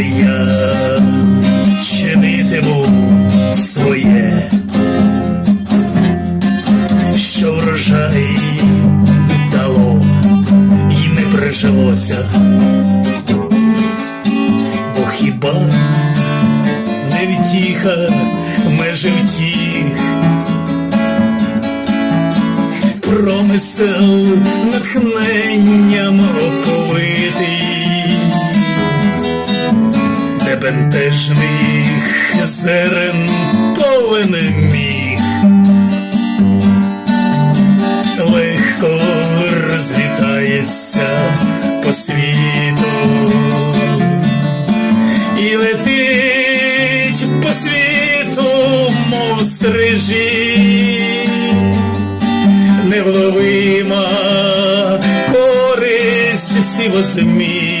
але я чинитиму своє, що врожай дало і не прижилося, бо хіба не втіха межи втіх. Промисел натхненням де бентежних зерен повен міг, легко розлітається по світу. І летить по світу, мов стрижі. Невловима користь сівозмі,